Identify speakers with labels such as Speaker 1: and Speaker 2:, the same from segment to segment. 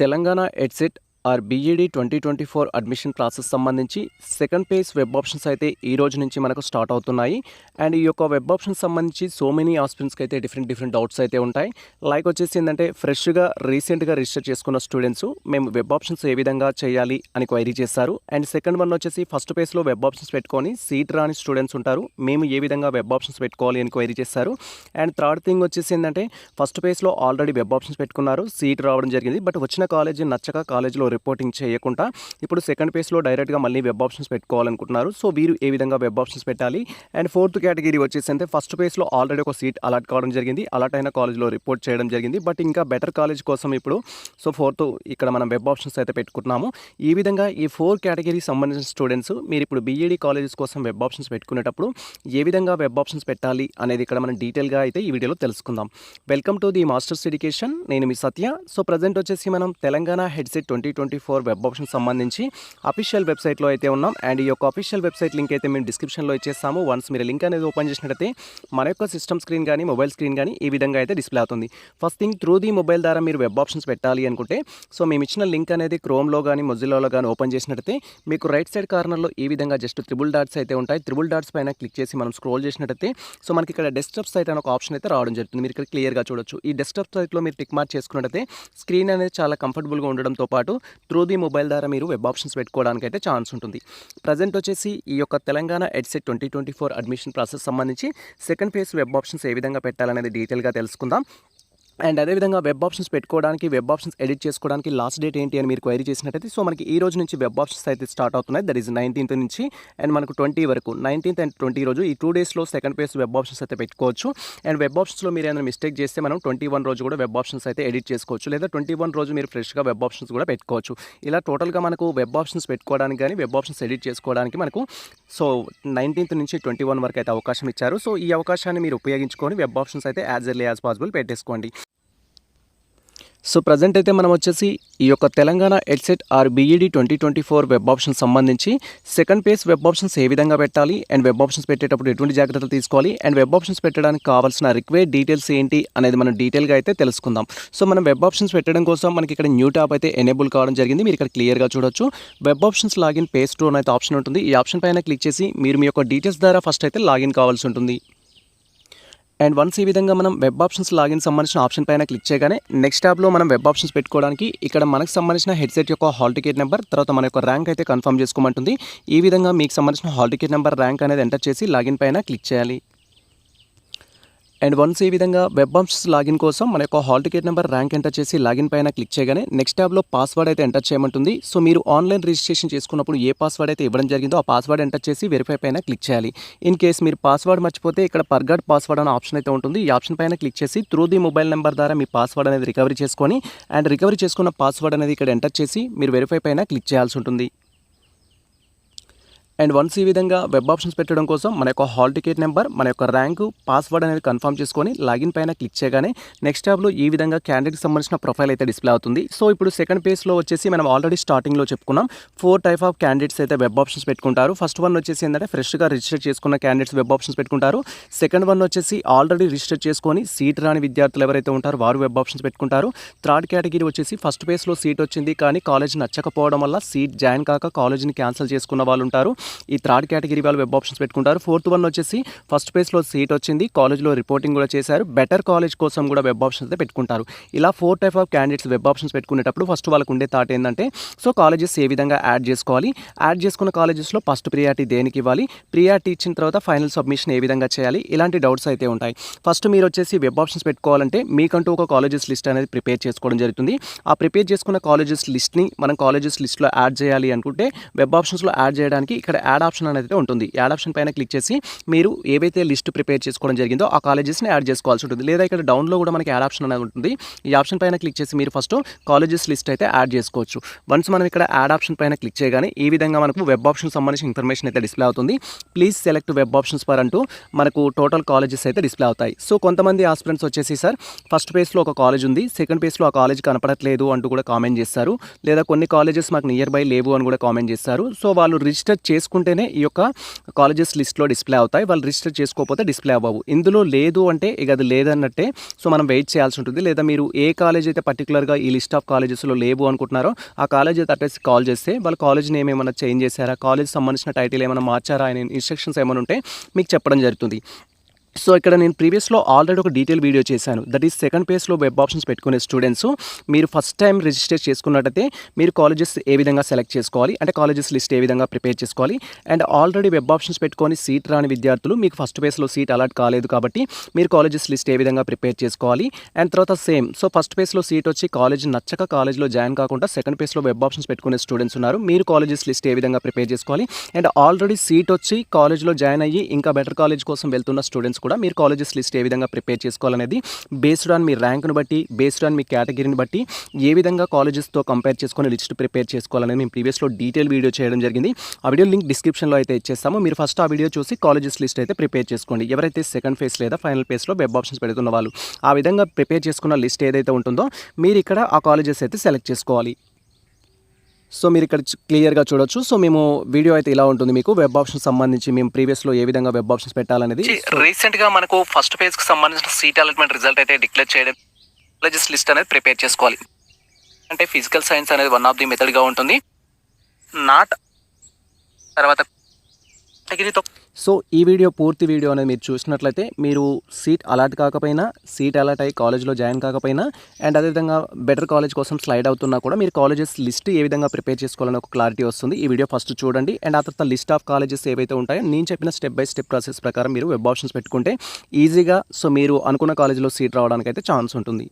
Speaker 1: Telangana EdCET or BEd twenty twenty four admission process సంబంధించి second phase web options అయితే ఈ రోజు నుంచి మనకు స్టార్ట్ అవుతున్నాయి. అండ్ ఈ యొక్క వెబ్ ఆప్షన్స్ సంబంధించి సో మెనీ ఆస్పిరెంట్స్కి అయితే డిఫరెంట్ డిఫరెంట్ డౌట్స్ అయితే ఉంటాయి. లైక్ వచ్చేసి ఏంటంటే ఫ్రెష్గా రీసెంట్గా రిజిస్టర్ చేసుకున్న స్టూడెంట్స్ మేము వెబ్ ఆప్షన్స్ ఏ విధంగా చేయాలి అని క్వైరీ చేస్తారు అండ్ సెకండ్ వన్ వచ్చేసి ఫస్ట్ పేజ్లో వెబ్ ఆప్షన్స్ పెట్టుకొని సీట్ రాని స్టూడెంట్స్ ఉంటారు. మేము ఏ విధంగా వెబ్ ఆప్షన్స్ పెట్టుకోవాలి అని క్వైరీ చేస్తారు అండ్ థర్డ్ థింగ్ వచ్చేసి ఏంటంటే ఫస్ట్ పేజ్లో ఆల్రెడీ వెబ్ ఆప్షన్స్ పెట్టుకున్నారు. సీట్ రావడం జరిగింది. బట్ వచ్చిన కాలేజీ నచ్చక కాలేజీలో రిపోర్టింగ్ చేయకుండా ఇప్పుడు సెకండ్ పేజ్లో డైరెక్ట్గా మళ్ళీ వెబ్ ఆప్షన్స్ పెట్టుకోవాలనుకుంటున్నారు. సో వీరు ఏ విధంగా వెబ్ ఆప్షన్స్ పెట్టాలి? అండ్ ఫోర్త్ కేటగిరీ వచ్చేసి అంటే ఫస్ట్ పేజ్లో ఆల్రెడీ ఒక సీట్ అలాట్ కావడం జరిగింది. అలాట్ అయిన కాలేజ్లో రిపోర్ట్ చేయడం జరిగింది. బట్ ఇంకా బెటర్ కాలేజ్ కోసం ఇప్పుడు సో ఫోర్త్ ఇక్కడ మనం వెబ్ ఆప్షన్స్ అయితే పెట్టుకుంటున్నాము. ఈ విధంగా ఈ ఫోర్ కేటగిరీకి సంబంధించిన స్టూడెంట్స్ మీరు ఇప్పుడు బీఈడీ కాలేజెస్ కోసం వెబ్ ఆప్షన్స్ పెట్టుకునేటప్పుడు ఏ విధంగా వెబ్ ఆప్షన్స్ పెట్టాలి అనేది ఇక్కడ మనం డీటెయిల్గా అయితే ఈ వీడియోలో తెలుసుకుందాం. Welcome to the masters education నేను మీ సత్య. సో ప్రజెంట్ వచ్చేసి మనం Telangana EdCET twenty twenty four web option సంబంధించి అఫీషియల్ వెబ్సైట్లో అయితే ఉన్నాం. అండ్ ఈ యొక్క అఫీషియల్ వెబ్సైట్ లింక్ అయితే మేము డిస్క్రిప్షన్లో ఇచ్చేస్తాము. వన్స్ మీరు లింక్ అనేది ఓపెన్ చేసినట్టయితే మన యొక్క సిస్టమ్ స్క్రీన్ కానీ మొబైల్ స్క్రీన్ కానీ ఈ విధంగా అయితే డిస్ప్లే అవుతుంది. First thing through the mobile ద్వారా మీరు వెబ్ ఆప్షన్స్ పెట్టాలి అనుకుంటే సో మేము ఇచ్చిన లింక్ అనేది క్రోమ్లో కానీ మొజిల్లాలో కానీ ఓపెన్ చేసినట్టయితే మీకు రైట్ సైడ్ కార్నర్లో ఈ విధంగా జస్ట్ త్రిబుల్ డాట్స్ అయితే ఉంటాయి. త్రిబుల్ డాట్స్ పైన క్లిక్ చేసి మనం స్క్రోల్ చేసినట్టయితే సో మనకి ఇక్కడ డెస్క్టాప్ సైట్ అనే ఒక ఆప్షన్ అయితే రావడం జరుగుతుంది. మీరు ఇక్కడ క్లియర్గా చూడొచ్చు. ఈ డెస్క్టాప్ సైట్లో మీరు టిక్ మార్క్ చేసుకున్నట్టయితే స్క్రీన్ అనేది చాలా కంఫర్టబుల్గా ఉండడంతో పాటు త్రూ ది మొబైల్ ద్వారా మీరు వెబ్ ఆప్షన్స్ పెట్టుకోవడానికి అయితే ఛాన్స్ ఉంటుంది. ప్రజెంట్ వచ్చేసి ఈ యొక్క Telangana EdCET twenty twenty four admission process సంబంధించి సెకండ్ ఫేజ్ వెబ్ ఆప్షన్స్ ఏ విధంగా పెట్టాలనేది డీటెయిల్గా తెలుసుకుందాం. అండ్ అదేవిధంగా వెబ్ ఆప్షన్స్ పెట్టుకోవడానికి వెబ్ ఆప్షన్స్ ఎడిట్ చేసుకోవడానికి లాస్ట్ డేట్ ఏంటి అని మీరు క్వైరీ చేసినట్టయితే సో మనకి ఈ రోజు నుంచి వెబ్ ఆప్షన్స్ అయితే స్టార్ట్ అవుతున్నాయి దట్ ఈస్ నైన్టీన్త్ నుంచి అండ్ మనకు ట్వంటీ వరకు నైన్టీన్త్ అండ్ ట్వంటీ రోజు ఈ టూ డేస్లో సెకండ్ పేజ్ వెబ్ ఆప్షన్స్ అయితే పెట్టుకోవచ్చు అండ్ వెబ్ ఆప్షన్స్లో మీరు ఏదైనా మిస్టేక్ చేస్తే మనం ట్వంటీ వన్ రోజు కూడా వెబ్ ఆప్షన్స్ అయితే ఎడిట్ చేసుకోవచ్చు లేదా ట్వంటీ వన్ రోజు మీరు ఫ్రెష్గా వెబ్ ఆప్షన్స్ కూడా పెట్టుకోవచ్చు ఇలా టోటల్గా మనకు వెబ్ ఆప్షన్స్ పెట్టుకోవడానికి కానీ వెబ్ ఆప్షన్స్ ఎడిట్ చేసుకోవడానికి మనకు సో నైన్టీన్త్ నుంచి ట్వంటీ వన్ వరకు అయితే అవకాశం ఇచ్చారు సో ఈ అవకాశాన్ని మీరు ఉపయోగించుకొని వెబ్ ఆప్షన్స్ అయితే యాజ్ ఎర్లీ యాజ్ పాసిబుల్ పెట్టేసుకోండి సో ప్రజెంట్ అయితే మనం వచ్చేసి ఈ యొక్క Telangana EdCET or BEd twenty twenty four web option సంబంధించి సెకండ్ పేజ్ వెబ్ ఆప్షన్స్ ఏ విధంగా పెట్టాలి అండ్ వెబ్ ఆప్షన్స్ పెట్టేటప్పుడు ఎటువంటి జాగ్రత్తలు తీసుకోవాలి అండ్ వెబ్ ఆప్షన్స్ పెట్టడానికి కావాల్సిన రిక్వైర్డ్ డీటెయిల్స్ ఏంటి అనేది మనం డీటెయిల్గా అయితే తెలుసుకుందాం. సో మనం వెబ్ ఆప్షన్స్ పెట్టడం కోసం మనకి ఇక్కడ న్యూ ట్యాబ్ అయితే ఎనేబుల్ కావడం జరిగింది. మీరు ఇక్కడ క్లియర్గా చూడొచ్చు. Web options login page two అయితే ఆప్షన్ ఉంటుంది. ఈ ఆప్షన్ పైన క్లిక్ చేసి మీరు మీ యొక్క డీటెయిల్స్ ద్వారా ఫస్ట్ అయితే లాగిన్ కావాల్సి ఉంటుంది. అండ్ వన్స్ ఈ విధంగా మనం వెబ్ ఆప్షన్స్ లాగిన్ సంబంధించిన ఆప్షన్ పైన క్లిక్ చేయగానే నెక్స్ట్ ట్యాబ్లో మనం వెబ్ ఆప్షన్స్ పెట్టుకోవడానికి ఇక్కడ మనకు సంబంధించిన హెడ్సెట్ యొక్క హాల్ టికెట్ నెంబర్ తర్వాత మన యొక్క ర్యాంక్ అయితే కన్ఫర్మ్ చేసుకోమంటుంది. ఈ విధంగా మీకు సంబంధించిన హాల్ టికెట్ నెంబర్ ర్యాంక్ అనేది ఎంటర్ చేసి లాగిన్ పైన క్లిక్ చేయాలి. అండ్ వన్స్ ఈ విధంగా వెబ్ ఆప్షన్స్ లాగిన్ కోసం మన యొక్క hall ticket number rank enter చేసి లాగిన్ పైన క్లిక్ చేయగానే నెక్స్ట్ ట్యాబ్లో పాస్వర్డ్ అయితే ఎంటర్ చేయమంటుంది. సో మీరు ఆన్లైన్ రిజిస్ట్రేషన్ చేసుకున్నప్పుడు ఏ పాస్వర్డ్ అయితే ఇవ్వడం జరిగిందో ఆ పాస్వర్డ్ ఎంటర్ చేసి వెరిఫై పైన క్లిక్ చేయాలి. ఇన్ కేస్ మీరు పాస్వర్డ్ మర్చిపోతే ఇక్కడ పర్గాడ్ పాస్వర్డ్ అనే ఆప్షన్ అయితే ఉంటుంది. ఈ ఆప్షన్ పైన క్లిక్ చేసి త్రూ ది మొబైల్ నెంబర్ ద్వారా మీ పాస్వర్డ్ అనేది రికవరీ చేసుకొని అండ్ రికవరీ చేసుకున్న పాస్వర్డ్ అనేది ఇక్కడ ఎంటర్ చేసి మీరు వెరిఫై పైన క్లిక్ చేయాల్సి ఉంటుంది. అండ్ వన్స్ ఈ విధంగా వెబ్ ఆప్షన్స్ పెట్టడం కోసం మన యొక్క హాల్ టికెట్ నెంబర్ మన యొక్క ర్యాంకు పాస్వర్డ్ అనేది కన్ఫర్మ్ చేసుకొని లాగిన్ పైన క్లిక్ చేయగానే నెక్స్ట్ ట్యాబ్లో ఈ విధంగా క్యాండిడేట్కి సంబంధించిన ప్రొఫైల్ అయితే డిస్ప్లే అవుతుంది. సో ఇప్పుడు సెకండ్ పేజ్లో వచ్చేసి మనం ఆల్రెడీ స్టార్టింగ్లో చెప్పుకున్నాం. ఫోర్ టైప్ ఆఫ్ క్యాండిడేట్స్ అయితే వెబ్ ఆప్షన్స్ పెట్టుకుంటారు. ఫస్ట్ వన్ వచ్చేసి ఏంటంటే ఫ్రెష్గా రిజిస్టర్ చేసుకున్న క్యాండిడేట్స్ వెబ్ ఆప్షన్స్ పెట్టుకుంటారు. సెకండ్ వన్ వచ్చేసి ఆల్రెడీ రిజిస్టర్ చేసుకొని సీట్ రాని విద్యార్థులు ఎవరైతే ఉంటారో వారు వెబ్ ఆప్షన్స్ పెట్టుకుంటారు. థర్డ్ కేటగిరీ వచ్చేసి ఫస్ట్ పేజ్లో సీట్ వచ్చింది కానీ కాలేజ్ నచ్చకపోవడం వల్ల సీట్ జాయిన్ కాక కాలేజ్ని క్యాన్సిల్ చేసుకున్న వాళ్ళు ఉంటారు. ఈ థర్డ్ కేటగిరీ వాళ్ళు వెబ్ ఆప్షన్స్ పెట్టుకుంటారు. ఫోర్త్ వన్ వచ్చేసి ఫస్ట్ పేజ్లో సీట్ వచ్చింది. కాలేజ్లో రిపోర్టింగ్ కూడా చేశారు. బెటర్ కాలేజ్ కోసం కూడా వెబ్ ఆప్షన్స్ అయితే పెట్టుకుంటారు. ఇలా four type of candidates web options పెట్టుకునేటప్పుడు ఫస్ట్ వాళ్ళకు ఉండే థాట్ ఏంటంటే సో కాలేజెస్ ఏ విధంగా యాడ్ చేసుకోవాలి? యాడ్ చేసుకున్న కాలేజెస్లో ఫస్ట్ ప్రియారిటీ దేనికి ఇవ్వాలి? ప్రియారిటీ ఇచ్చిన తర్వాత ఫైనల్ సబ్మిషన్ ఏ విధంగా చేయాలి? ఇలాంటి డౌట్స్ అయితే ఉంటాయి. ఫస్ట్ మీరు వచ్చేసి వెబ్ ఆప్షన్స్ పెట్టుకోవాలంటే మీకంటూ ఒక కాలేజెస్ లిస్ట్ అనేది ప్రిపేర్ చేసుకోవడం జరుగుతుంది. ఆ ప్రిపేర్ చేసుకున్న కాలేజెస్ లిస్ట్ని మనం కాలేజెస్ లిస్ట్లో యాడ్ చేయాలి అనుకుంటే వెబ్ ఆప్షన్స్లో యాడ్ చేయడానికి ఇక్కడ యాడ్ ఆప్షన్ అనేది ఉంటుంది. యాడ్ ఆప్షన్ పైన క్లిక్ చేసి మీరు ఏవైతే లిస్ట్ ప్రిపేర్ చేసుకోవడం జరిగిందో ఆ కాలేజెస్ని యాడ్ చేసుకోవాల్సి ఉంటుంది. లేదా ఇక్కడ డౌన్లో కూడా మనకి యాడ్ ఆప్షన్ అనేది ఉంటుంది. ఈ ఆప్షన్ పైన క్లిక్ చేసి మీరు ఫస్ట్ కాలేజెస్ లిస్ట్ అయితే యాడ్ చేసుకోవచ్చు. వన్స్ మనం ఇక్కడ యాడ్ ఆప్షన్ పైన క్లిక్ చేయగానే ఈ విధంగా మనకు వెబ్ ఆప్షన్ సంబంధించిన ఇన్ఫర్మేషన్ అయితే డిస్ప్లే అవుతుంది. Please select web options per అంటూ మనకు టోటల్ కాలేజెస్ అయితే డిస్ప్లే అవుతాయి. సో కొంతమంది ఆస్పిరెంట్స్ వచ్చేసి సార్ ఫస్ట్ పేజ్లో ఒక కాలేజ్ ఉంది. సెకండ్ పేజ్లో ఆ కాలేజ్ కనపడట్లేదు అంటూ కూడా కామెంట్ చేస్తారు. లేదా కొన్ని కాలేజెస్ మాకు నియర్ బై లేవు అని కూడా కామెంట్ చేస్తారు. సో వాళ్ళు రిజిస్టర్ చేసుకుంటేనే ఈ యొక్క కాలేజెస్ లిస్ట్లో డిస్ప్లే అవుతాయి. వాళ్ళు రిజిస్టర్ చేసుకోకపోతే డిస్ప్లే అవ్వవు. ఇందులో లేదు అంటే ఇక అది లేదన్నట్టే సో మనం వెయిట్ చేయాల్సి ఉంటుంది. లేదా మీరు ఏ కాలేజ్ అయితే పర్టికులర్గా ఈ లిస్ట్ ఆఫ్ కాలేజెస్లో లేవు అనుకుంటున్నారో ఆ కాలేజ్ అయితే అడ్రస్ కాల్ చేస్తే వాళ్ళ కాలేజ్ నేమ్ ఏమైనా చేంజ్ చేశారా? కాలేజ్ సంబంధించిన టైటిల్ ఏమైనా మార్చారా? అనే ఇన్స్ట్రక్షన్స్ ఏమైనా ఉంటే మీకు చెప్పడం జరుగుతుంది. సో ఇక్కడ నేను ప్రీవియస్లో ఆల్రెడీ ఒక డీటెయిల్ వీడియో చేశాను. దట్ ఈస్ సెకండ్ పేజ్లో వెబ్ ఆప్షన్స్ పెట్టుకునే స్టూడెంట్స్ మీరు ఫస్ట్ టైం రిజిస్టర్ చేసుకున్నట్టయితే మీరు కాలేజెస్ ఏ విధంగా సెలెక్ట్ చేసుకోవాలి? అంటే కాలేజెస్ లిస్ట్ ఏ విధంగా ప్రిపేర్ చేసుకోవాలి? అండ్ ఆల్రెడీ వెబ్ ఆప్షన్స్ పెట్టుకొని సీట్ రాని విద్యార్థులు మీకు ఫస్ట్ పేజ్లో సీట్ అలాట్ కాలేదు కాబట్టి మీరు కాలేజెస్ లిస్ట్ ఏ విధంగా ప్రిపేర్ చేసుకోవాలి? అండ్ తర్వాత సేమ్ సో ఫస్ట్ పేజ్లో సీట్ వచ్చి కాలేజ్ నచ్చక కాలేజ్లో జాయిన్ కాకుండా సెకండ్ పేజ్లో వెబ్ ఆప్షన్స్ పెట్టుకునే స్టూడెంట్స్ ఉన్నారు. మీరు కాలేజెస్ లిస్ట్ ఏ విధంగా ప్రిపేర్ చేసుకోవాలి? అండ్ ఆల్రెడీ సీట్ వచ్చి కాలేజ్లో జాయిన్ అయ్యి ఇంకా బెటర్ కాలేజ్ కోసం వెళ్తున్న స్టూడెంట్స్ కూడా మీరు కాలేజెస్ లిస్ట్ ఏ విధంగా ప్రిపేర్ చేసుకోవాలనేది బేస్డ్ ఆన్ మీ ర్యాంక్ను బట్టి బేస్డ్ ఆన్ మీ కేటగిరీని బట్టి ఏ విధంగా కాలేజెస్తో కంపేర్ చేసుకొని లిస్ట్ ప్రిపేర్ చేసుకోవాలనేది మేము ప్రీవియస్లో డీటెయిల్ వీడియో చేయడం జరిగింది. ఆ వీడియో లింక్ డిస్క్రిప్షన్లో అయితే ఇచ్చేస్తాము. మీరు ఫస్ట్ ఆ వీడియో చూసి కాలేజెస్ లిస్ట్ అయితే ప్రిపేర్ చేసుకోండి. ఎవరైతే సెకండ్ ఫేజ్ లేదా ఫైనల్ ఫేజ్లో వెబ్ ఆప్షన్స్ పెడుతున్న వాళ్ళు ఆ విధంగా ప్రిపేర్ చేసుకున్న లిస్ట్ ఏదైతే ఉంటుందో మీరు ఇక్కడ ఆ కాలేజెస్ అయితే సెలెక్ట్ చేసుకోవాలి. సో మీరు ఇక్కడ క్లియర్గా చూడొచ్చు. సో మేము వీడియో అయితే ఇలా ఉంటుంది మీకు. వెబ్ ఆప్షన్ సంబంధించి మేము ప్రీవియస్లో ఏ విధంగా వెబ్ ఆప్షన్స్ పెట్టాలనేది. రీసెంట్గా మనకు ఫస్ట్ పేజ్కి సంబంధించిన సీట్ అలాట్మెంట్ రిజల్ట్ అయితే డిక్లేర్ చేయడం కాలేజెస్ లిస్ట్ అనేది ప్రిపేర్ చేసుకోవాలి. అంటే ఫిజికల్ సైన్స్ అనేది వన్ ఆఫ్ ది మెథడ్గా ఉంటుంది. నాట్ తర్వాత కేటగిరీతో సో ఈ వీడియో పూర్తి వీడియో అనేది మీరు చూసినట్లయితే మీరు సీట్ అలాట్ కాకపోయినా సీట్ అలాట్ అయ్యి కాలేజ్లో జాయిన్ కాకపోయినా అండ్ అదేవిధంగా బెటర్ కాలేజ్ కోసం స్లైడ్ అవుతున్నా కూడా మీరు కాలేజెస్ లిస్ట్ ఏ విధంగా ప్రిపేర్ చేసుకోవాలని ఒక క్లారిటీ వస్తుంది. ఈ వీడియో ఫస్ట్ చూడండి అండ్ ఆ తర్వాత లిస్ట్ ఆఫ్ కాలేజెస్ ఏవైతే ఉంటాయో నేను చెప్పిన స్టెప్ బై స్టెప్ ప్రాసెస్ ప్రకారం మీరు వెబ్ ఆప్షన్స్ పెట్టుకుంటే ఈజీగా సో మీరు అనుకున్న కాలేజీలో సీట్ రావడానికి అయితే ఛాన్స్ ఉంటుంది.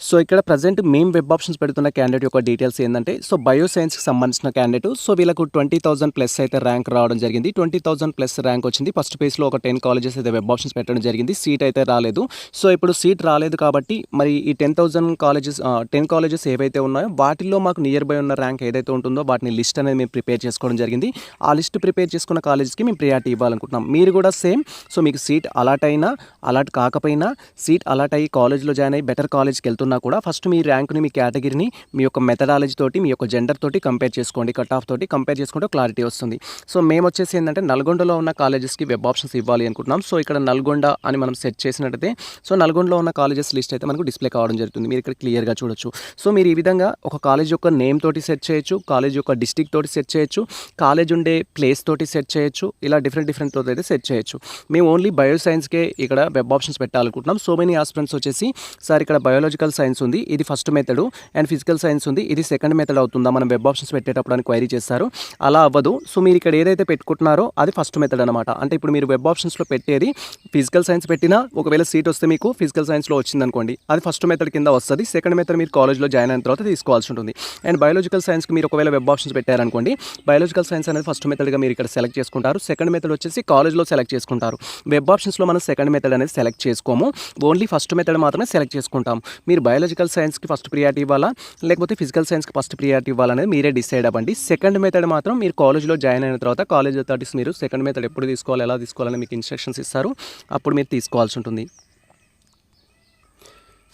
Speaker 1: సో ఇక్కడ ప్రజెంట్ మేము వెబ్ ఆప్షన్స్ పెడుతున్న క్యాండిడేట్ యొక్క డీటెయిల్స్ ఏంటంటే సో బయో సైన్స్కి సంబంధించిన క్యాండిడేట్ సో వీళ్ళకు ట్వంటీ థౌసండ్ ప్లస్ అయితే ర్యాంక్ రావడం జరిగింది. ట్వంటీ థౌసండ్ ప్లస్ ర్యాంక్ వచ్చింది. ఫస్ట్ పేజ్లో ఒక టెన్ కాలేజెస్ అయితే వెబ్ ఆప్షన్స్ పెట్టడం జరిగింది. సీట్ అయితే రాలేదు. సో ఇప్పుడు సీట్ రాలేదు కాబట్టి మరి ఈ ten thousand colleges ten colleges ఏవైతే ఉన్నాయో వాటిల్లో మాకు నియర్ బై ఉన్న ర్యాంక్ ఏదైతే ఉంటుందో వాటిని లిస్ట్ అనేది మేము ప్రిపేర్ చేసుకోవడం జరిగింది. ఆ లిస్ట్ ప్రిపేర్ చేసుకున్న కాలేజ్కి మేము ప్రియారిటీ ఇవ్వాలనుకుంటున్నాం. మీరు కూడా సేమ్ సో మీకు సీట్ అలాట్ అయినా అలాట్ కాకపోయినా సీట్ అలాట్ అయ్యి కాలేజ్లో జాయిన్ అయ్యి బెటర్ కాలేజ్కి వెళ్తున్నా కూడా ఫస్ట్ మీ ర్యాంక్ని మీ కేటగిరీని మీ యొక్క మెథడాలజీ తోటి మీ యొక్క జెండర్ తోటి కంపేర్ చేసుకోండి. కట్ ఆఫ్ తోటి కంపేర్ చేసుకుంటే క్లారిటీ వస్తుంది. సో మేము వచ్చేసి ఏంటంటే నల్గొండలో ఉన్న కాలేజెస్కి వెబ్ ఆప్షన్స్ ఇవ్వాలి అనుకుంటున్నాం. సో ఇక్కడ నల్గొండ అని మనం సెట్ చేసినట్టయితే సో నల్గొండలో ఉన్న కాలేజెస్ లిస్ట్ అయితే మనకు డిస్ప్లే కావడం జరుగుతుంది. మీరు ఇక్కడ క్లియర్గా చూడొచ్చు. సో మీరు ఈ విధంగా ఒక కాలేజ్ యొక్క నేమ్ తోటి సెట్ చేయొచ్చు కాలేజ్ యొక్క డిస్టిక్ తోటి సెట్ చేయొచ్చు కాలేజ్ ఉండే ప్లేస్ తోటి సెట్ చేయొచ్చు ఇలా డిఫరెంట్ డిఫరెంట్ తోటి అయితే సెట్ చేయొచ్చు. మేము ఓన్లీ బయో సైన్స్కే ఇక్కడ వెబ్ ఆప్షన్స్ పెట్టాలనుకుంటున్నాం. సో మెనీ ఆస్పిరెంట్స్ వచ్చేసి సార్ ఇక్కడ బయోలాజికల్ సైన్స్ ఉంది ఇది first method. And physical science ఉంది ఇది సెకండ్ మెథడ్ అవుతుందా మనం వెబ్ ఆప్షన్స్ పెట్టేటప్పుడు అని క్వైరీ చేస్తారు. అలా అవ్వదు. సో మీరు ఇక్కడ ఏదైతే పెట్టుకుంటున్నారో అది ఫస్ట్ మెథడ్ అనమాట అంటే ఇప్పుడు మీరు వెబ్ ఆప్షన్స్లో పెట్టేది ఫిజికల్ సైన్స్ పెట్టినా ఒకవేళ సీట్ వస్తే మీకు ఫిజికల్ సైన్స్లో వచ్చిందనుకోండి అది ఫస్ట్ మెథడ్ కింద వస్తుంది. సెకండ్ మెథడ్ మీరు కాలేజ్లో జాయిన్ అయిన తర్వాత తీసుకోవాల్సి ఉంటుంది. అండ్ బయాలజికల్ సైన్స్కి మీరు ఒకవేళ వెబ్ ఆప్షన్స్ పెట్టారనుకోండి బయాలజికల్ సైన్స్ అనేది ఫస్ట్ మెథడ్గా మీరు ఇక్కడ సెలెక్ట్ చేసుకుంటారు. సెకండ్ మెథడ్ వచ్చేసి కాలేజ్లో సెలెక్ట్ చేసుకుంటారు. వెబ్ ఆప్షన్స్లో మనం సెకండ్ మెథడ్ అనేది సెలెక్ట్ చేసుకోము. ఓన్లీ ఫస్ట్ మెథడ్ మాత్రమే సెలెక్ట్ చేసుకుంటాం. మీరు బయాలజికల్ సైన్స్కి ఫస్ట్ ప్రియారిటీ ఇవ్వాలా? లేకపోతే ఫిజికల్ సైన్స్కి ఫస్ట్ ప్రియారిటీ ఇవ్వాలనేది మీరే డిసైడ్ అవ్వండి. సెకండ్ మెథడ్ మాత్రం మీరు కాలేజ్లో జాయిన్ అయిన తర్వాత కాలేజ్ అథారిటీస్ మీరు సెకండ్ మెథడ్ ఎప్పుడు తీసుకోవాలి ఎలా తీసుకోవాలని మీకు ఇన్స్ట్రక్షన్స్ ఇస్తారు. అప్పుడు మీరు తీసుకోవాల్సి ఉంటుంది.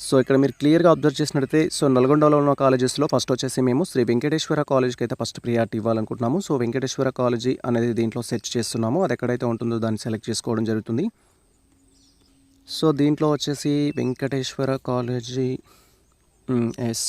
Speaker 1: సో ఇక్కడ మీరు క్లియర్గా అబ్జర్వ్ చేసినట్టయితే సో నల్గొండలో ఉన్న కాలేజెస్లో ఫస్ట్ వచ్చేసి మేము శ్రీ వెంకటేశ్వర కాలేజ్కి అయితే ఫస్ట్ ప్రియారిటీ ఇవ్వాలనుకుంటున్నాము. సో వెంకటేశ్వర కాలేజీ అనేది దీంట్లో సెర్చ్ చేస్తున్నాము. అది ఎక్కడైతే ఉంటుందో దాన్ని సెలెక్ట్ చేసుకోవడం జరుగుతుంది. సో దీంట్లో వచ్చేసి వెంకటేశ్వర కాలేజీ ఎస్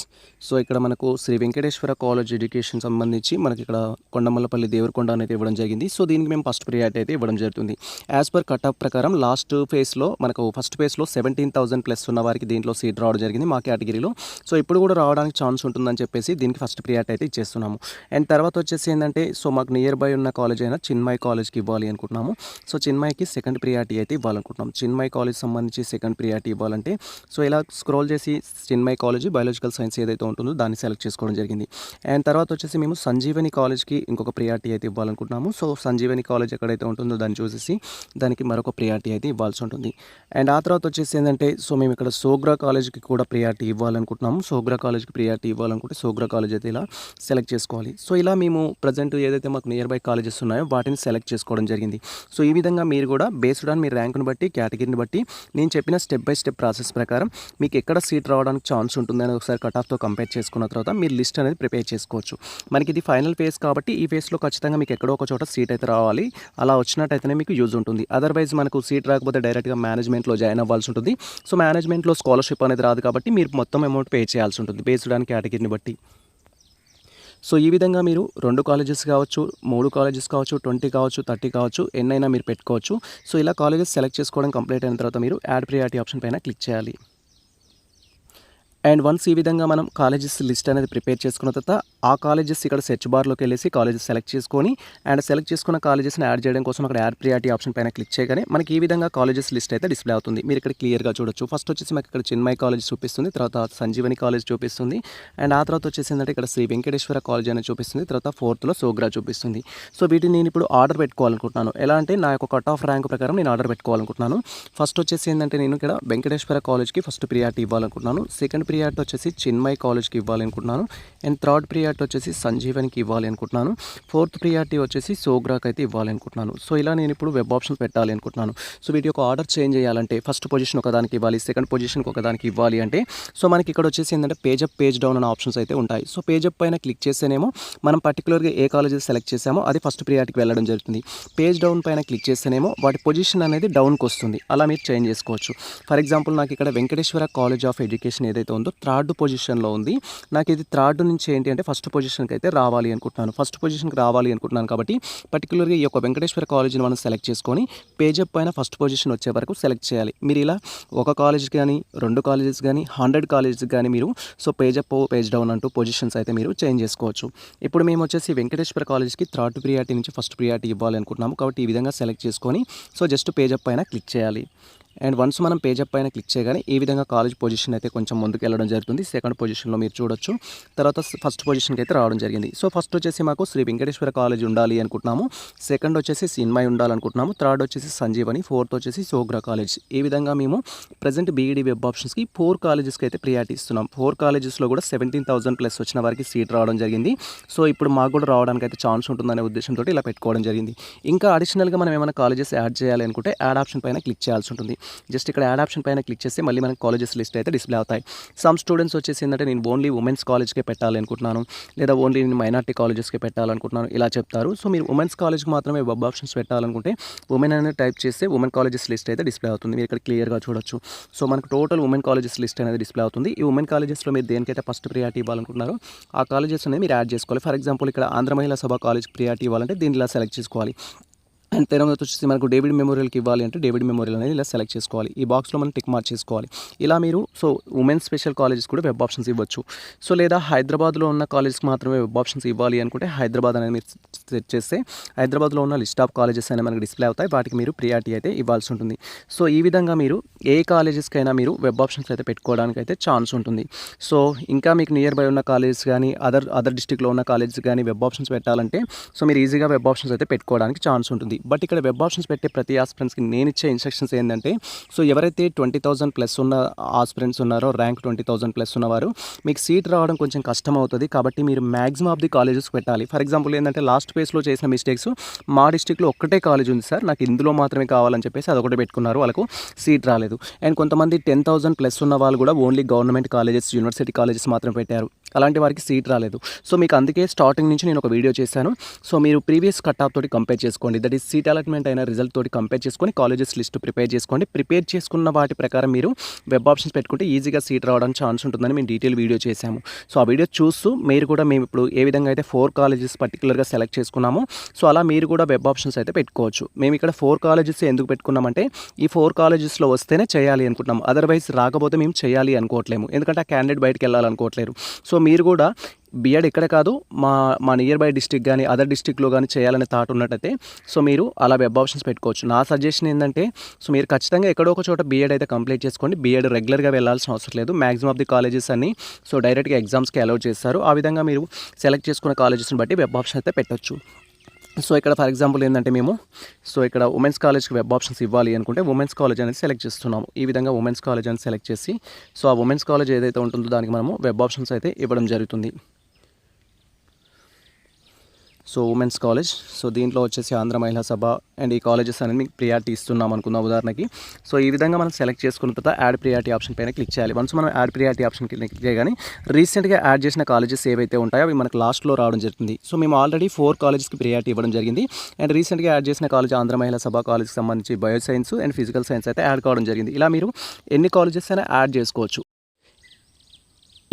Speaker 1: సో ఇక్కడ మనకు శ్రీ వెంకటేశ్వర కాలేజ్ ఎడ్యుకేషన్ సంబంధించి మనకి ఇక్కడ కొండమల్లపల్లి దేవరకొండ అనేది ఇవ్వడం జరిగింది. సో దీనికి మేము ఫస్ట్ ప్రియారిటీ అయితే ఇవ్వడం జరుగుతుంది. యాజ్ పర్ కట్ ప్రకారం లాస్ట్ ఫేస్లో మనకు ఫస్ట్ ఫేస్లో సెవెంటీన్ థౌసండ్ ప్లస్ ఉన్న వారికి దీంట్లో సీట్ రావడం జరిగింది మా కేటగిరీలో సో ఇప్పుడు కూడా రావడానికి ఛాన్స్ ఉంటుందని చెప్పేసి దీనికి ఫస్ట్ ప్రియారిటీ అయితే ఇచ్చేస్తున్నాము. అండ్ తర్వాత వచ్చేసి ఏంటంటే సో మాకు నియర్ బై ఉన్న కాలేజ్ అయినా చిన్మయ్ కాలేజ్కి ఇవ్వాలి అనుకుంటున్నాము. సో చిన్మయ్కి సెకండ్ ప్రియారిటీ అయితే ఇవ్వాలనుకుంటున్నాం చిన్మయ్ కాలేజ్ సంబంధించి సెకండ్ ప్రియారిటీ ఇవ్వాలంటే సో ఇలా స్క్రోల్ చేసి చిన్మయ్ కాలేజ్ బయాలజికల్ సైన్స్ ఏదైతే ఉంటుందో దాన్ని సెలెక్ట్ చేసుకోవడం జరిగింది. అండ్ తర్వాత వచ్చేసి మేము సంజీవని కాలేజ్కి ఇంకొక ప్రియారిటీ అయితే ఇవ్వాలనుకుంటున్నాము. సో సంజీవని కాలేజ్ ఎక్కడైతే ఉంటుందో దాన్ని చూసేసి దానికి మరొక ప్రియారిటీ అయితే ఇవ్వాల్సి ఉంటుంది. అండ్ ఆ తర్వాత వచ్చేసి ఏంటంటే సో మేము ఇక్కడ సోగ్రా కాలేజ్కి కూడా ప్రియారిటీ ఇవ్వాలనుకుంటున్నాము. సోగ్రా కాలేజ్కి ప్రియారిటీ ఇవ్వాలనుకుంటే సోగ్రా కాలేజ్ అయితే ఇలా సెలెక్ట్ చేసుకోవాలి. సో ఇలా మేము ప్రజెంట్ ఏదైతే మాకు నియర్ బై కాలేజెస్ ఉన్నాయో వాటిని సెలెక్ట్ చేసుకోవడం జరిగింది. సో ఈ విధంగా మీరు కూడా బేస్డ్ ఆన్ మీ ర్యాంకుని బట్టి కేటగిరీని బట్టి నేను చెప్పిన స్టెప్ బై స్టెప్ ప్రాసెస్ ప్రకారం మీకు ఎక్కడ సీట్ రావడానికి ఛాన్స్ ఉంటుంది ఉంటుంది అని ఒకసారి కట్ ఆఫ్తో కంపేర్ చేసుకున్న తర్వాత మీరు లిస్ట్ అనేది ప్రిపేర్ చేసుకోవచ్చు. మనకి ఇది ఫైనల్ ఫేజ్ కాబట్టి ఈ ఫేజ్లో ఖచ్చితంగా మీకు ఎక్కడో ఒక చోట సీట్ అయితే రావాలి. అలా వచ్చినట్టయితేనే మీకు యూజ్ ఉంటుంది. అదర్వైజ్ మనకు సీట్ రాకపోతే డైరెక్ట్గా మేనేజ్మెంట్లో జాయిన్ అవ్వాల్సి ఉంటుంది. సో మేనేజ్మెంట్లో స్కాలర్షిప్ అనేది రాదు కాబట్టి మీరు మొత్తం అమౌంట్ పే చేయాల్సి ఉంటుంది బేస్డ్ ఆన్ కేటగిరీని బట్టి. సో ఈ విధంగా మీరు రెండు కాలేజెస్ కావచ్చు మూడు కాలేజెస్ కావచ్చు ట్వంటీ కావచ్చు థర్టీ కావచ్చు ఎన్నైనా మీరు పెట్టుకోవచ్చు. సో ఇలా కాలేజెస్ సెలెక్ట్ చేసుకోవడం కంప్లీట్ అయిన తర్వాత మీరు యాడ్ ప్రియారిటీ ఆప్షన్ పైన క్లిక్ చేయాలి. అండ్ వన్స్ ఈ విధంగా మనం కాలేజెస్ లిస్ట్ అనేది ప్రిపేర్ చేసుకున్న తర్వాత ఆ కాలేజెస్ ఇక్కడ సెర్చ్ బార్లోకి వెళ్ళేసి కాలేజెస్ సెలెక్ట్ చేసుకొని అండ్ సెలెక్ట్ చేసుకున్న కాలేజెస్ని యాడ్ చేయడం కోసం అక్కడ యాడ్ ప్రియారిటీ ఆప్షన్ పైన క్లిక్ చేయగానే మనకి ఈ విధంగా కాలేజెస్ లిస్ట్ అయితే డిస్ప్లే అవుతుంది. మీరు ఇక్కడ క్లియర్గా చూడొచ్చు. ఫస్ట్ వచ్చేసి మాకు ఇక్కడ చిన్మయ్ కాలేజ్ చూపిస్తుంది తర్వాత సంజీవని కాలేజ్ చూపిస్తుంది అండ్ ఆ తర్వాత వచ్చేసి ఏంటంటే ఇక్కడ శ్రీ వెంకటేశ్వర కాలేజ్ అనేది చూపిస్తుంది తర్వాత ఫోర్త్లో సోగ్రా చూపిస్తుంది. సో వీటిని నేను ఇప్పుడు ఆర్డర్ పెట్టుకోవాలనుకుంటున్నాను. ఎలా అంటే నా యొక్క కట్ ఆఫ్ ర్యాంక్ ప్రకారం నేను ఆర్డర్ పెట్టుకోవాలనుకుంటున్నాను. ఫస్ట్ వచ్చేసి ఏంటంటే నేను ఇక్కడ వెంకటేశ్వర కాలేజ్కి ఫస్ట్ ప్రియారిటీ ఇవ్వాలనుకుంటున్నాను. సెకండ్ ప్రియారిటీ వచ్చేసి చిన్మయ్ కాలేజ్కి ఇవ్వాలి అనుకుంటున్నాను అండ్ థర్డ్ ప్రియారిటీ వచ్చేసి సంజీవన్కి ఇవ్వాలి అనుకుంటున్నాను ఫోర్త్ ప్రియారిటీ వచ్చేసి సోగ్రాకి అయితే ఇవ్వాలి అనుకుంటున్నాను సో ఇలా నేను ఇప్పుడు వెబ్ ఆప్షన్ పెట్టాలి అనుకుంటున్నాను సో వీటి యొక్క ఆర్డర్ చేంజ్ చేయాలంటే ఫస్ట్ పొజిషన్ ఒకదానికి ఇవ్వాలి సెకండ్ పొజిషన్కి ఒకదానికి ఇవ్వాలి అంటే సో మనకి ఇక్కడ వచ్చేసి ఏంటంటే పేజ్ అప్ పేజ్ డౌన్ అనే ఆప్షన్స్ అయితే ఉంటాయి. సో పేజ్ అప్ పైన క్లిక్ చేస్తేనేమో మనం పర్టికులర్గా ఏ కాలేజెస్ సెలెక్ట్ చేసామో అది ఫస్ట్ ప్రియారిటీకి వెళ్ళడం జరుగుతుంది. పేజ్ డౌన్ పైన క్లిక్ చేస్తేనేమో వాటి పొజిషన్ అనేది డౌన్కి వస్తుంది. అలా మీరు చేంజ్ చేసుకోవచ్చు. ఫర్ ఎగ్జాంపుల్ నాకు ఇక్కడ వెంకటేశ్వర కాలేజ్ ఆఫ్ ఎడ్యుకేషన్ ఏదైతే ఉందో థర్డ్ పొజిషన్లో ఉంది. నాకు ఇది థర్డ్ నుంచి ఏంటి అంటే ఫస్ట్ పొజిషన్కి అయితే రావాలి అనుకుంటున్నాను. ఫస్ట్ పొజిషన్కి రావాలి అనుకుంటున్నాను కాబట్టి పర్టికులర్గా ఈ యొక్క వెంకటేశ్వర కాలేజీని మనం సెలెక్ట్ చేసుకొని పేజప్ పైన ఫస్ట్ పొజిషన్ వచ్చే వరకు సెలెక్ట్ చేయాలి. మీరు ఇలా ఒక కాలేజ్ కానీ రెండు కాలేజెస్ కానీ హండ్రెడ్ కాలేజెస్ కానీ మీరు so page up page down అంటూ పొజిషన్స్ అయితే మీరు చేంజ్ చేసుకోవచ్చు. ఇప్పుడు మేము వచ్చేసి వెంకటేశ్వర కాలేజ్కి థర్డ్ ప్రియారిటీ నుంచి ఫస్ట్ ప్రియారిటీ ఇవ్వాలి అనుకుంటున్నాము కాబట్టి ఈ విధంగా సెలెక్ట్ చేసుకొని సో జస్ట్ పేజ్ అప్ పైన క్లిక్ చేయాలి. అండ్ వన్స్ మనం పేజప్ పైన క్లిక్ చేయగానే ఈ విధంగా కాలేజ్ పొజిషన్ అయితే కొంచెం ముందుకు వెళ్ళడం జరుగుతుంది. సెకండ్ పొజిషన్లో మీరు చూడొచ్చు. తర్వాత ఫస్ట్ పొజిషన్కి అయితే రావడం జరిగింది. సో ఫస్ట్ వచ్చేసి మాకు శ్రీ వెంకటేశ్వర కాలేజ్ ఉండాలి అనుకుంటున్నాము. సెకండ్ వచ్చేసి సిన్మయ్ ఉండాలనుకుంటున్నాము థర్డ్ వచ్చేసి సంజీవని. ఫోర్త్ వచ్చేసి సోగ్రా కాలేజ్. ఈ విధంగా మేము ప్రజెంట్ బీఈడీ వెబ్ ఆప్షన్స్కి ఫోర్ కాలేజెస్కి అయితే ప్రియారిటీ ఇస్తున్నాం. ఫోర్ కాలేజెస్లో కూడా సెవెంటీన్ థౌసండ్ ప్లస్ వచ్చిన వారికి సీట్ రావడం జరిగింది. సో ఇప్పుడు మాకు కూడా రావడానికి అయితే ఛాన్స్ ఉంటుందనే ఉద్దేశంతో ఇలా పెట్టుకోవడం జరిగింది. ఇంకా అడిషనల్గా మనం ఏమైనా కాలేజెస్ యాడ్ చేయాలి అనుకుంటే యాడ్ ఆప్షన్ పైన క్లిక్ చేయాల్సి ఉంటుంది. జస్ట్ ఇక్కడ యాడ్ ఆప్షన్ పైన క్లిక్ చేస్తే మళ్ళీ మనకి కాలేజెస్ లిస్ట్ అయితే డిస్ప్లే అవుతాయి. సమ్ స్టూడెంట్స్ వచ్చేసి ఏంటంటే నేను ఓన్లీ ఉమెన్స్ కాలేజ్కే పెట్టాలి అనుకుంటున్నాను లేదా ఓన్లీ నేను మైనార్టీ కాలేజెస్కే పెట్టాలనుకుంటున్నాను ఇలా చెప్తారు. సో మీరు ఉమెన్స్ కాలేజ్కి మాత్రమే వెబ్ ఆప్షన్స్ పెట్టాలనుకుంటే ఉమెన్ అనేది టైప్ చేస్తే ఉమెన్ కాలేజెస్ లిస్ట్ అయితే డిస్ప్లే అవుతుంది. మీరు ఇక్కడ క్లియర్గా చూడొచ్చు. సో మనకు టోటల్ ఉమెన్ కాలేజెస్ లిస్ట్ అనేది డిస్ప్లే అవుతుంది. ఈ ఉమెన్ కాలేజెస్లో మీరు దేనికైతే ఫస్ట్ ప్రియారిటీ ఇవ్వాలనుకుంటున్నారో ఆ కాలేజెస్ అనేది మీరు యాడ్ చేసుకోవాలి. ఫర్ ఎగ్జాంపుల్ ఇక్కడ ఆంధ్ర మహిళా సభ కాలేజ్ ప్రియారిటీ ఇవ్వాలంటే దీన్ని ఇలా సెలెక్ట్ చేసుకోవాలి. అండ్ తర్వాత వచ్చేసి మనకు డేవిడ్ మెమోరియల్కి ఇవ్వాలి అంటే డేవిడ్ మెమోరియల్ అనేది ఇలా సెలెక్ట్ చేసుకోవాలి. ఈ బాక్స్లో మనం టిక్ మార్క్ చేసుకోవాలి. ఇలా మీరు సో ఉమెన్స్ స్పెషల్ కాలేజెస్ కూడా వెబ్ ఆప్షన్స్ ఇవ్వచ్చు. సో లేదా హైదరాబాద్లో ఉన్న కాలేజెస్కి మాత్రమే వెబ్ ఆప్షన్స్ ఇవ్వాలి అనుకుంటే హైదరాబాద్ అనేది మీరు సెట్ చేస్తే హైదరాబాద్లో ఉన్న లిస్ట్ ఆఫ్ కాలేజెస్ అనేవి మనకి డిస్ప్లే అవుతాయి. వాటికి మీరు ప్రియారిటీ అయితే ఇవ్వాల్సి ఉంటుంది. సో ఈ విధంగా మీరు ఏ కాలేజెస్కైనా మీరు వెబ్ ఆప్షన్స్ అయితే పెట్టుకోవడానికి అయితే ఛాన్స్ ఉంటుంది. సో ఇంకా మీకు నియర్ బై ఉన్న కాలేజెస్ కానీ అదర్ అదర్ డిస్టిక్లో ఉన్న కాలేజెస్ కానీ వెబ్ ఆప్షన్స్ పెట్టాలంటే సో మీరు ఈజీగా వెబ్ ఆప్షన్స్ అయితే పెట్టుకోవడానికి ఛాన్స్ ఉంటుంది. బట్ ఇక్కడ వెబ్ ఆప్షన్స్ పెట్టే ప్రతి ఆస్పిరెంట్స్కి నేను ఇచ్చే ఇన్స్ట్రక్షన్స్ ఏంటంటే సో ఎవరైతే ట్వంటీ థౌసండ్ ప్లస్ ఉన్న ఆస్పిరెంట్స్ ఉన్నారో ర్యాంక్ ట్వంటీ థౌసండ్ ప్లస్ ఉన్నవారు మీకు సీట్ రావడం కొంచెం కష్టం అవుతుంది కాబట్టి మీరు మ్యాక్సిమం ఆఫ్ ది కాలేజెస్ పెట్టాలి. ఫర్ ఎగ్జాంపుల్ ఏంటంటే లాస్ట్ పేస్లో చేసిన మిస్టేక్స్ మా డిస్టిక్లో ఒక్కటే కాలేజ్ ఉంది సార్. నాకు ఇందులో మాత్రమే కావాలని చెప్పేసి అదొకటి పెట్టుకున్నారు. వాళ్ళకు సీట్ రాలేదు. అండ్ కొంతమంది టెన్ థౌసండ్ ప్లస్ ఉన్న వాళ్ళు కూడా only government colleges university colleges మాత్రం పెట్టారు. అలాంటి వారికి సీట్ రాలేదు. సో మీకు అందుకే స్టార్టింగ్ నుంచి నేను ఒక వీడియో చేశాను. సో మీరు ప్రీవియస్ కట్ ఆఫ్ తోటి కంపేర్ చేసుకోండి. దట్ ఈస్ సీట్ అలాట్మెంట్ అయిన రిజల్ట్ తోటి కంపేర్ చేసుకొని కాలేజెస్ లిస్ట్ ప్రిపేర్ చేసుకోండి. ప్రిపేర్ చేసుకున్న వాటి ప్రకారం మీరు వెబ్ ఆప్షన్స్ పెట్టుకుంటే ఈజీగా సీట్ రావడానికి ఛాన్స్ ఉంటుందని మేము డీటెయిల్ వీడియో చేశాము. సో ఆ వీడియో చూస్తూ మీరు కూడా మేము ఇప్పుడు ఏ విధంగా అయితే ఫోర్ కాలేజెస్ పర్టికులర్గా సెలెక్ట్ చేసుకున్నామో సో అలా మీరు కూడా వెబ్ ఆప్షన్స్ అయితే పెట్టుకోవచ్చు. మేము ఇక్కడ ఫోర్ కాలేజెస్ ఎందుకు పెట్టుకున్నామంటే ఈ ఫోర్ కాలేజెస్లో వస్తేనే చేయాలి అనుకుంటున్నాం అదర్వైజ్ రాకపోతే మేము చేయాలి అనుకోవట్లేము. ఎందుకంటే ఆ క్యాండిడేట్ బయటకు వెళ్ళాలనుకోవట్లేరు సో మీరు కూడా బీఎడ్ ఇక్కడ కాదు మా మా నియర్ బై డిస్టిక్ కానీ అదర్ డిస్టిక్లో కానీ చేయాలనే థాట్ ఉన్నట్టయితే సో మీరు అలా వెబ్ ఆప్షన్స్ పెట్టుకోవచ్చు. నా సజెషన్ ఏంటంటే సో మీరు ఖచ్చితంగా ఎక్కడో ఒక చోట బీఎడ్ అయితే కంప్లీట్ చేసుకోండి బీఎడ్ రెగ్యులర్గా వెళ్ళాల్సిన అవసరం లేదు. మ్యాక్సిమం ఆఫ్ ది కాలేజెస్ అన్ని సో డైరెక్ట్గా ఎగ్జామ్స్కి అలౌ చేస్తారు. ఆ విధంగా మీరు సెలెక్ట్ చేసుకున్న కాలేజెస్ని బట్టి వెబ్ ఆప్షన్ అయితే పెట్టొచ్చు. సో ఇక్కడ ఫర్ ఎగ్జాంపుల్ ఏంటంటే మేము సో ఇక్కడ ఉమెన్స్ కాలేజ్కి వెబ్ ఆప్షన్స్ ఇవ్వాలి అనుకుంటే ఉమెన్స్ కాలేజ్ అనేది సెలెక్ట్ చేస్తున్నాము. ఈ విధంగా ఉమెన్స్ కాలేజ్ అని సెలెక్ట్ చేసి సో ఆ ఉమెన్స్ కాలేజ్ ఏదైతే ఉంటుందో దానికి మనము వెబ్ ఆప్షన్స్ అయితే ఇవ్వడం జరుగుతుంది. సో ఉమెన్స్ కాలేజ్ సో దీంట్లో వచ్చేసి ఆంధ్ర మహిళా సభ అండ్ ఈ కాలేజెస్ అనేది మీకు ప్రియారిటీ ఇస్తున్నాం అనుకుందాం ఉదాహరణకి. సో ఈ విధంగా మనం సెలెక్ట్ చేసుకున్న తర్వాత యాడ్ ప్రియారిటీ ఆప్షన్ పైన క్లిక్ చేయాలి. వన్స్ మనం యాడ్ ప్రియారిటీ ఆప్షన్ క్లిక్ చేయగానే రీసెంట్గా యాడ్ చేసిన కాలేజెస్ ఏవైతే ఉంటాయో అవి మనకు లాస్ట్లో రావడం జరుగుతుంది. సో మేము ఆల్రెడీ ఫోర్ కాలేజెస్కి ప్రియారిటీ ఇవ్వడం జరిగింది. అండ్ రీసెంట్గా యాడ్ చేసిన కాలేజ్ ఆంధ్ర మహిళా సభ కాలేజ్కి సంబంధించి bio science and physical science అయితే యాడ్ కావడం జరిగింది. ఇలా మీరు ఎన్ని కాలేజెస్ అయినా యాడ్ చేసుకోవచ్చు.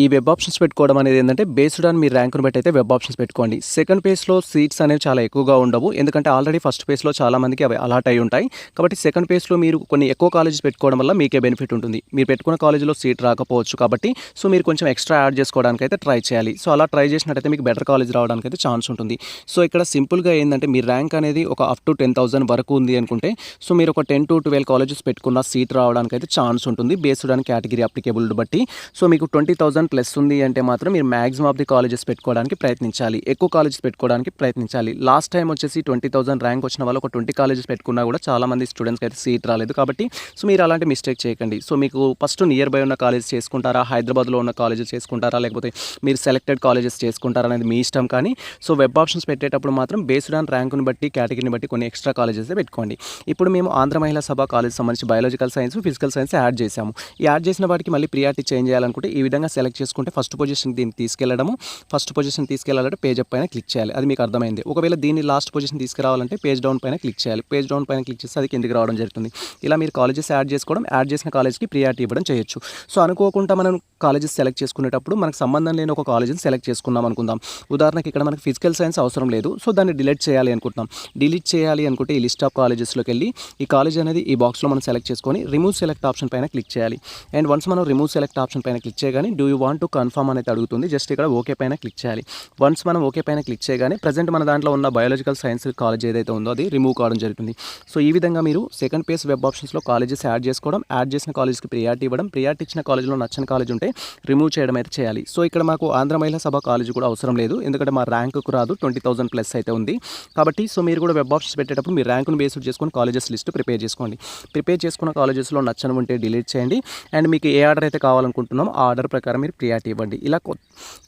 Speaker 1: ఈ వెబ్ ఆప్షన్స్ పెట్టుకోవడం అనేది ఏంటంటే బేస్డ్ ఆన్ మీ ర్యాంకును బట్టి అయితే వెబ్ ఆప్షన్స్ పెట్టుకోండి. సెకండ్ పేజ్లో సీట్స్ అనేవి చాలా ఎక్కువగా ఉండవు. ఎందుకంటే ఆల్రెడీ ఫస్ట్ పేజ్లో చాలా మందికి అవి అలాట్ అయి ఉంటాయి. కాబట్టి సెకండ్ పేజ్లో మీరు కొన్ని ఎక్కువ కాలేజెస్ పెట్టుకోవడం వల్ల మీకే బెనిఫిట్ ఉంటుంది. మీరు పెట్టుకున్న కాలేజీలో సీట్ రాకపోవచ్చు కాబట్టి సో మీరు కొంచెం ఎక్స్ట్రా యాడ్ చేసుకోవడానికి అయితే ట్రై చేయాలి. సో అలా ట్రై చేసినట్టయితే మీకు బెటర్ కాలేజ్ రావడానికి అయితే ఛాన్స్ ఉంటుంది. సో ఇక్కడ సింపుల్గా ఏంటంటే మీ ర్యాంక్ అనేది ఒక అప్ టు టెన్ థౌసండ్ వరకు ఉంది అనుకుంటే సో మీరు ఒక టెన్ టు ట్వెల్వ్ కాలేజెస్ పెట్టుకున్న సీట్ రావడానికి అయితే ఛాన్స్ ఉంటుంది బేస్డ్ ఆన్ కేటగిరీ అప్లికేబుల్ బట్టి. సో మీకు ట్వంటీ థౌసండ్ ప్లస్ ఉంది అంటే మాత్రం మీరు మ్యాక్సిమం ఆఫ్ ది కాలేజెస్ పెట్టుకోవడానికి ప్రయత్నించాలి. ఎక్కువ కాలేజెస్ పెట్టుకోవడానికి ప్రయత్నించాలి. లాస్ట్ టైం వచ్చేసి ట్వంటీ థౌసండ్ ర్యాంక్ వచ్చిన వాళ్ళు ఒక ట్వంటీ కాలేజెస్ పెట్టుకున్నా కూడా చాలా మంది స్టూడెంట్స్కి అయితే సీట్ రాలేదు కాబట్టి సో మీరు అలాంటి మిస్టేక్ చేయకండి. సో మీకు ఫస్ట్ నియర్ బై ఉన్న కాలేజ్ చేసుకుంటారా? హైదరాబాద్లో ఉన్న కాలేజెస్ చేసుకుంటారా? లేకపోతే మీరు సెలెక్టెడ్ కాలేజెస్ చేసుకుంటారా అనేది మీ ఇష్టం కానీ సో వెబ్ ఆప్షన్స్ పెట్టేటప్పుడు మాత్రం బేస్డ్ ఆన్ ర్యాంకుని బట్టి కేటగిరీని బట్టి కొన్ని ఎక్స్ట్రా కాలేజెస్ పెట్టుకోండి. ఇప్పుడు మేము ఆంధ్ర మహిళా సభ కాలేజ్ సంబంధించి biological science physical science add చేసాము ఈ యాడ్ చేసిన వాటికి మళ్ళీ ప్రియారిటీ చేంజ్ చేయాలనుకుంటే ఈ విధంగా సెలెక్ట్ చేసుకుంటే ఫస్ట్ పొజిషన్ దీన్ని తీసుకెళ్ళడము. ఫస్ట్ పొజిషన్ తీసుకెళ్ళాలంటే పేజ్ అప్ పైన క్లిక్ చేయాలి. అది మీకు అర్థమైంది. ఒకవేళ దీన్ని లాస్ట్ పొజిషన్ తీసుకురావాలంటే పేజ్ డౌన్ పైన క్లిక్ చేయాలి. పేజ్ డౌన్ పైన క్లిక్ చేస్తే అది కిందికి రావడం జరుగుతుంది. ఇలా మీరు కాలేజెస్ యాడ్ చేసుకోవడం యాడ్ చేసిన కాలేజ్కి ప్రియారిటీ ఇవ్వడం చేయొచ్చు. సో అనుకోకుండా మనం కాలేజెస్ సెలెక్ట్ చేసుకునేటప్పుడు మనకు సంబంధం లేని ఒక కాలేజీని సెలెక్ట్ చేసుకున్నాం అనుకుందాం. ఉదాహరణకి ఇక్కడ మనకి ఫిజికల్ సైన్స్ అవసరం లేదు. సో దాన్ని డిలీట్ చేయాలి అనుకుంటున్నాం. డిలీట్ చేయాలి అనుకుంటే ఈ లిస్ట్ ఆఫ్ కాలేజెస్లోకి వెళ్ళి ఈ కాలేజ్ అనేది ఈ బాక్స్లో మనం సెలెక్ట్ చేసుకొని రిమూవ్ సెలెక్ట్ ఆప్షన్ పైన క్లిక్ చేయాలి. అండ్ వన్స్ మనం రిమూవ్ సెలెక్ట్ ఆప్షన్ పైన క్లిక్ చేయగానే do you want to confirm అనేది అడుగుతుంది. జస్ట్ ఇక్కడ ఓకే పైన క్లిక్ చేయాలి. వన్స్ మనం ఓకే పైన క్లిక్ చేయగానే ప్రజెంట్ మన దాంట్లో ఉన్న బయాలజికల్ సైన్స్ కాలేజ్ ఏదైతే ఉందో అది రిమూవ్ కావడం జరుగుతుంది. సో ఈ విధంగా మీరు సెకండ్ పేస్ వెబ్ ఆప్షన్స్లో కాలేజెస్ యాడ్ చేసుకోవడం యాడ్ చేసిన కాలేజ్కి ప్రియారిటీ ఇవ్వడం ప్రియారిటీ ఇచ్చిన కాలేజ్లో నచ్చని కాలేజ్ ఉంటే రిమూవ్ చేయడం అయితే చేయాలి. సో ఇక్కడ మాకు ఆంధ్ర మహిళా సభ కాలేజ్ కూడా అవసరం లేదు. ఎందుకంటే మా ర్యాంకుకు రాదు. ట్వంటీ థౌసండ్ ప్లస్ అయితే ఉంది. కాబట్టి సో మీరు కూడా వెబ్ ఆప్షన్స్ పెట్టేటప్పుడు మీ ర్యాంకును బేస్డ్ చేసుకొని కాలేజెస్ లిస్ట్ ప్రిపేర్ చేసుకోండి. ప్రిపేర్ చేసుకున్న కాలేజెస్లో నచ్చని ఉంటే డిలీట్ చేయండి. అండ్ మీకు ఏ ఆర్డర్ అయితే కావాలనుకుంటున్నామో ఆ ఆర్డర్ ప్రకారం మీరు ప్రియారిటీ ఇవ్వండి ఇలా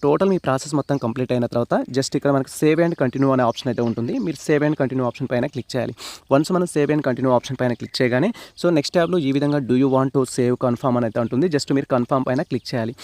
Speaker 1: టోటల్ మీ ప్రాసెస్ మొత్తం కంప్లీట్ అయిన తర్వాత జస్ట్ ఇక్కడ మనకి సేవ్ అండ్ కంటిన్యూ అనే ఆప్షన్ అయితే ఉంటుంది. మీరు సేవ్ అండ్ కంటిన్యూ ఆప్షన్ పైన క్లిక్ చేయాలి. వన్స్ మనం సేవ్ అండ్ కంటిన్యూ ఆప్షన్ పైన క్లిక్ చేయగానే సో నెక్స్ట్ ట్యాబ్లో ఈ విధంగా do you want to save confirm అని అయితే ఉంటుంది. జస్ట్ మీరు కన్ఫర్మ్ పైన క్లిక్ చేయాలి.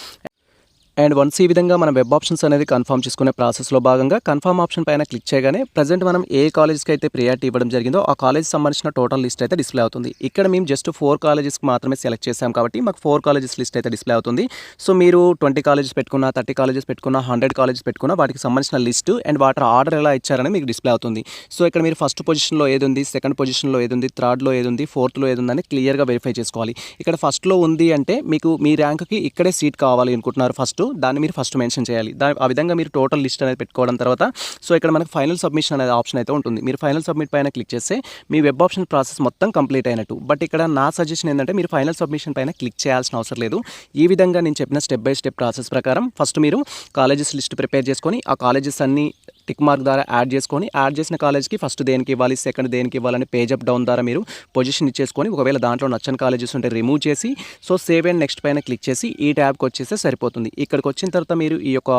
Speaker 1: అండ్ వన్స్ ఈ విధంగా మనం వెబ్ ఆప్షన్స్ అనేది కన్ఫర్మ్ చేసుకునే ప్రాసెస్లో భాగంగా కన్ఫర్మ్ ఆప్షన్ పైన క్లిక్ చేయగానే ప్రజెంట్ మనం ఏ కాలేజ్కి అయితే ప్రియారిటీ ఇవ్వడం జరిగిందో ఆ కాలేజ్ సంబంధించిన టోటల్ లిస్ట్ అయితే డిస్ప్లే అవుతుంది. ఇక్కడ మేము జస్ట్ ఫోర్ కాలేజెస్కి మాత్రమే సెలెక్ట్ చేసాం కాబట్టి మాకు ఫోర్ కాలేజెస్ లిస్ట్ అయితే డిస్ప్లే అవుతుంది. సో మీరు ట్వంటీ కాలేజెస్ పెట్టుకున్న థర్టీ కాలేజెస్ పెట్టుకున్న హండ్రెడ్ కాలేజెస్ పెట్టుకున్న వాటికి సంబంధించిన లిస్ట్ అండ్ వాటర్ ఆర్డర్ ఎలా ఇచ్చారని మీకు డిస్ప్లే అవుతుంది. సో ఇక్కడ మీరు ఫస్ట్ పొజిషన్లో ఏది ఉంది సెకండ్ పొజిషన్లో ఏది ఉంది థర్డ్లో ఏది ఉంది ఫోర్త్లో ఏది ఉందని క్లియర్గా వెరిఫై చేసుకోవాలి. ఇక్కడ ఫస్ట్లో ఉంది అంటే మీకు మీ ర్యాంక్కి ఇక్కడే సీట్ కావాలి అనుకుంటున్నారు ఫస్ట్ దాన్ని మీరు ఫస్ట్ మెన్షన్ చేయాలి. దా ఆ విధంగా మీరు టోటల్ లిస్ట్ అనేది పెట్టుకోవడం తర్వాత సో ఇక్కడ మనకు ఫైనల్ సబ్మిషన్ అనేది ఆప్షన్ అయితే ఉంటుంది. మీరు ఫైనల్ సబ్మిట్ పైన క్లిక్ చేస్తే మీ వెబ్ ఆప్షన్ ప్రాసెస్ మొత్తం కంప్లీట్ అయినట్టు. బట్ ఇక్కడ నా సజెషన్ ఏంటంటే మీరు ఫైనల్ సబ్మిషన్ పైన క్లిక్ చేయాల్సిన అవసరం లేదు. ఈ విధంగా నేను చెప్పిన స్టెప్ బై స్టెప్ ప్రాసెస్ ప్రకారం ఫస్ట్ మీరు కాలేజెస్ లిస్ట్ ప్రిపేర్ చేసుకొని ఆ కాలేజెస్ అన్ని టిక్ మార్క్ ద్వారా యాడ్ చేసుకొని యాడ్ చేసిన కాలేజ్కి ఫస్ట్ దేనికి ఇవ్వాలి సెకండ్ దేనికి ఇవ్వాలని పేజ్ అప్ డౌన్ ద్వారా మీరు పొజిషన్ ఇచ్చేసుకొని ఒకవేళ దాంట్లో నచ్చని కాలేజెస్ ఉంటే రిమూవ్ చేసి సో సేవ్ అండ్ నెక్స్ట్ పైన క్లిక్ చేసి ఈ ట్యాబ్కి వచ్చేస్తే సరిపోతుంది. ఇక్కడికి వచ్చిన తర్వాత మీరు ఈ యొక్క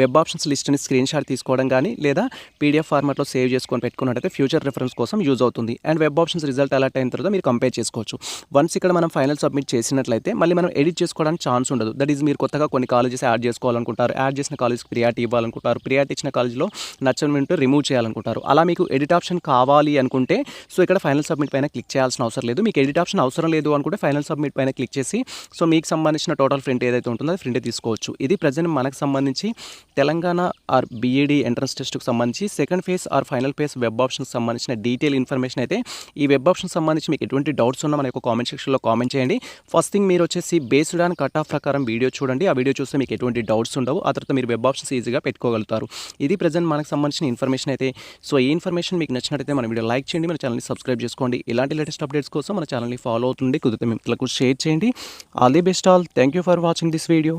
Speaker 1: వెబ్ ఆప్షన్స్ లిస్ట్ని స్క్రీన్ షాట్ తీసుకోవడం కానీ లేదా పీడిఎఫ్ ఫార్మాట్లో సేవ్ చేసుకొని పెట్టుకున్నట్టయితే ఫ్యూచర్ రిఫరెన్స్ కోసం యూజ్ అవుతుంది. And web options result alert అయిన తర్వాత మీరు కంపేర్ చేసుకోవచ్చు. వన్స్ ఇక్కడ మనం ఫైనల్ సబ్మిట్ చేసినట్లయితే మళ్ళీ మనం ఎడిట్ చేసుకోవడానికి ఛాన్స్ ఉండదు. దట్ ఈజ్ మీరు కొత్తగా కొన్ని కాలేజెస్ యాడ్ చేసుకోవాలనుకుంటారు యాడ్ చేసిన కాలేజ్కి ప్రియారిటీ ఇవ్వాలనుకుంటారు. ప్రియారిటీ ఇచ్చిన కాలేజ్లో నచ్చని వింటూ రిమూవ్ చేయాలనుకుంటారు. అలా మీకు ఎడిట్ ఆప్షన్ కావాలి అనుకుంటే సో ఇక్కడ ఫైనల్ సబ్మిట్ పైన క్లిక్ చేయాల్సిన అవసరం లేదు. మీకు ఎడిట్ ఆప్షన్ అవసరం లేదు అనుకుంటే ఫైనల్ సబ్మిట్ పైన క్లిక్ చేసి సో మీకు సంబంధించిన టోటల్ ప్రింట్ ఏదైతే ఉంటుందో అది ప్రింట్ తీసుకోవచ్చు. ఇది ప్రజెంట్ మనకు సంబంధించి తెలంగాణ ఆర్ బీఈడి ఎంట్రన్స్ టెస్ట్కి సంబంధించి second phase or final phase web ఆప్షన్కి సంబంధించిన డీటెయిల్ ఇన్ఫర్మేషన్ అయితే ఈ వెబ్ ఆప్షన్ సంబంధించి మీకు ఎటువంటి డౌట్స్ ఉన్నా మన యొక్క కామెంట్ సెక్షన్లో కామెంట్ చేయండి. ఫస్ట్ థింగ్ మీరు వచ్చేసి బేస్డ్ ఆన్ కట్ ఆఫ్ ప్రకారం వీడియో చూడండి. ఆ వీడియో చూస్తే మీకు ఎటువంటి డౌట్స్ ఉండవు. ఆ తర్వాత మీరు వెబ్ ఆప్షన్స్ ఈజీగా పెట్టుకోగలుగుతారు. ఇది ప్రజెంట్ మనకు సంబంధించిన ఇన్ఫర్మేషన్ అయితే. సో ఈ ఇన్ఫర్మేషన్ మీకు నచ్చినట్టయితే మన వీడియో లైక్ చేయండి మన ఛానల్ని సబ్స్క్రైబ్ చేసుకోండి. ఇలాంటి లేటెస్ట్ అప్డేట్స్ కోసం మన ఛానల్ని ఫాలో అవుతుంది కుదిరితే మిత్రులకు షేర్ చేయండి. All the best all thank you for watching this video